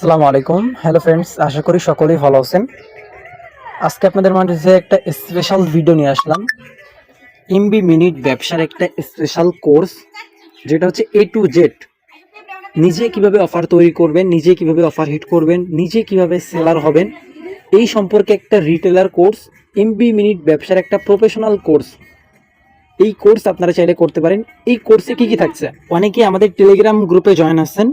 আসসালামু আলাইকুম। Hello friends আশা করি সকলেই ভালো আছেন। আজকে আপনাদের মাঝে একটা স্পেশাল ভিডিও নিয়ে আসলাম। এমবি মিনিট ব্যবসার একটা স্পেশাল কোর্স যেটা হচ্ছে এ টু জেড নিজে কীভাবে অফার তৈরি করবেন, নিজে কীভাবে অফার হিট করবেন, নিজে কীভাবে সেলার হবেন, এই সম্পর্কে একটা রিটেলার কোর্স এমবি মিনিট ব্যবসার একটা প্রফেশনাল কোর্স এই কোর্স আপনারা চাইলে করতে পারেন। এই কোর্সে কি কি থাকছে? অনেকে আমাদের টেলিগ্রাম গ্রুপে জয়েন আছেন।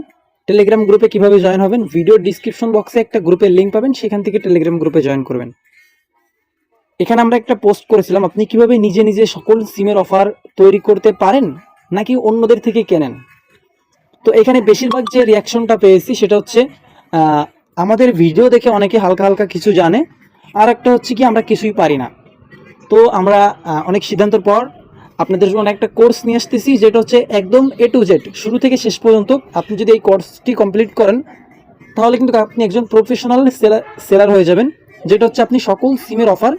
টেলিগ্রাম গ্রুপে কীভাবে জয়েন হবেন? ভিডিও ডিসক্রিপশন বক্সে একটা গ্রুপের লিঙ্ক পাবেন, সেখান থেকে টেলিগ্রাম গ্রুপে জয়েন করবেন। এখানে আমরা একটা পোস্ট করেছিলাম, আপনি কীভাবে নিজে নিজে সকল সিমের অফার তৈরি করতে পারেন, নাকি অন্যদের থেকে কেনেন? তো এখানে বেশিরভাগ যে রিয়াকশনটা পেয়েছি, সেটা হচ্ছে আমাদের ভিডিও দেখে অনেকে হালকা হালকা কিছু জানে, আর একটা হচ্ছে কি, আমরা কিছুই পারি না। তো আমরা অনেক সিদ্ধান্তের পর আপনাদের জন্য একটা কোর্স নিয়ে আসতেছি, যেটা হচ্ছে একদম এ টু জেড শুরু থেকে শেষ পর্যন্ত আপনি যদি এই কোর্সটি কমপ্লিট করেন, তাহলে কিন্তু আপনি একজন প্রফেশনাল সেলার সেলার হয়ে যাবেন, যেটা হচ্ছে আপনি সকল সিমের অফার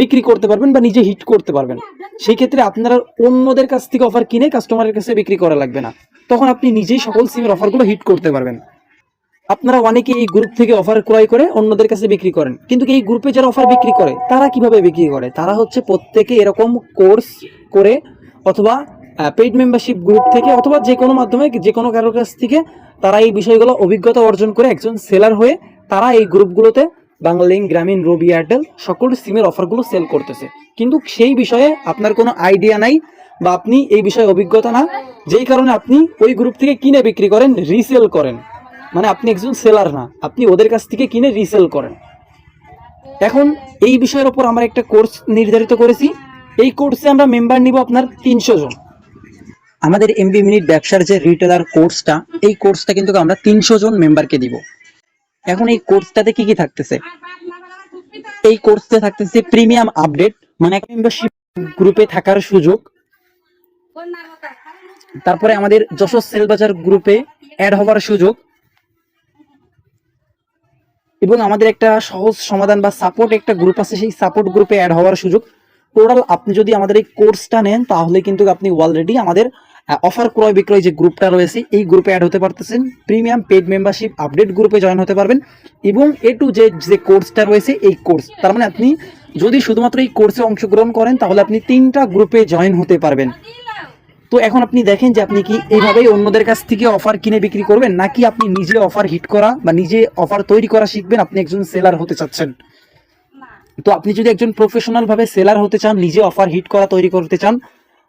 বিক্রি করতে পারবেন বা নিজে হিট করতে পারবেন। সেই ক্ষেত্রে আপনারা অন্যদের কাছ থেকে অফার কিনে কাস্টমারের কাছে বিক্রি করা লাগবে না। তখন আপনি নিজেই সকল সিমের অফারগুলো হিট করতে পারবেন। আপনারা অনেকে এই গ্রুপ থেকে অফার ক্রয় করে অন্যদের কাছে বিক্রি করেন। কিন্তু এই গ্রুপে যারা অফার বিক্রি করে, তারা কীভাবে বিক্রি করে? তারা হচ্ছে প্রত্যেকে এরকম কোর্স করে অথবা পেইড মেম্বারশিপ গ্রুপ থেকে অথবা যে কোনো মাধ্যমে যে কোনো কারোর কাছ থেকে তারা এই বিষয়গুলো অভিজ্ঞতা অর্জন করে একজন সেলার হয়ে তারা এই গ্রুপগুলোতে বাংলালিঙ্ক গ্রামীণ রবি এয়ারটেল সকল সিমের অফারগুলো সেল করতেছে। কিন্তু সেই বিষয়ে আপনার কোনো আইডিয়া নাই বা আপনি এই বিষয়ে অভিজ্ঞতা না, যেই কারণে আপনি ওই গ্রুপ থেকে কিনে বিক্রি করেন রিসেল করেন। মানে আপনি একজন সেলার না, আপনি ওদের কাছ থেকে কিনে রিসেল করেন। এখন এই বিষয়ের ওপর আমরা একটা কোর্স নির্ধারিত করেছি। এই কোর্সে আমরা মেম্বার নিব আপনার তিনশো জন। আমাদের এমবি মিনিট ব্যবসার যে রিটেলার কোর্সটা এই কোর্সটা কিন্তু আমরা তিনশো জন মেম্বারকে দিব। এখন এই কোর্সটাতে কি কি থাকতেছে? এই কোর্সে থাকতেছে প্রিমিয়াম আপডেট মানে মেম্বারশিপ গ্রুপে থাকার সুযোগ। তারপরে আমাদের যশোর সেলবাজার গ্রুপে অ্যাড হওয়ার সুযোগ। এবং আমাদের একটা সহজ সমাধান বা সাপোর্ট একটা গ্রুপ আছে, সেই সাপোর্ট গ্রুপে অ্যাড হওয়ার সুযোগ। টোটাল আপনি যদি আমাদের এই কোর্সটা নেন, তাহলে কিন্তু আপনি অলরেডি আমাদের অফার ক্রয় বিক্রয় যে গ্রুপটা রয়েছে, এই গ্রুপে অ্যাড হতে পারতেছেন। প্রিমিয়াম পেড মেম্বারশিপ আপডেট গ্রুপে জয়েন হতে পারবেন এবং এ টু যে যে কোর্সটা রয়েছে, এই কোর্স তার মানে আপনি যদি শুধুমাত্র এই কোর্সে অংশগ্রহণ করেন, তাহলে আপনি তিনটা গ্রুপে জয়েন হতে পারবেন। তো এখন আপনি দেখেন যে আপনি কি এইভাবেই অন্যদের কাছ থেকে অফার কিনে বিক্রি করবেন, নাকি আপনি নিজে অফার হিট করা বা নিজে অফার তৈরি করা শিখবেন, আপনি একজন সেলার হতে চাচ্ছেন। তো আপনি যদি একজন প্রফেশনাল ভাবে সেলার হতে চান, নিজে অফার হিট করা তৈরি করতে চান,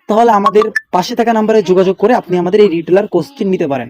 তাহলে আমাদের পাশে থাকা নাম্বারে যোগাযোগ করে আপনি আমাদের এই রিটেলার কোর্সটি নিতে পারেন।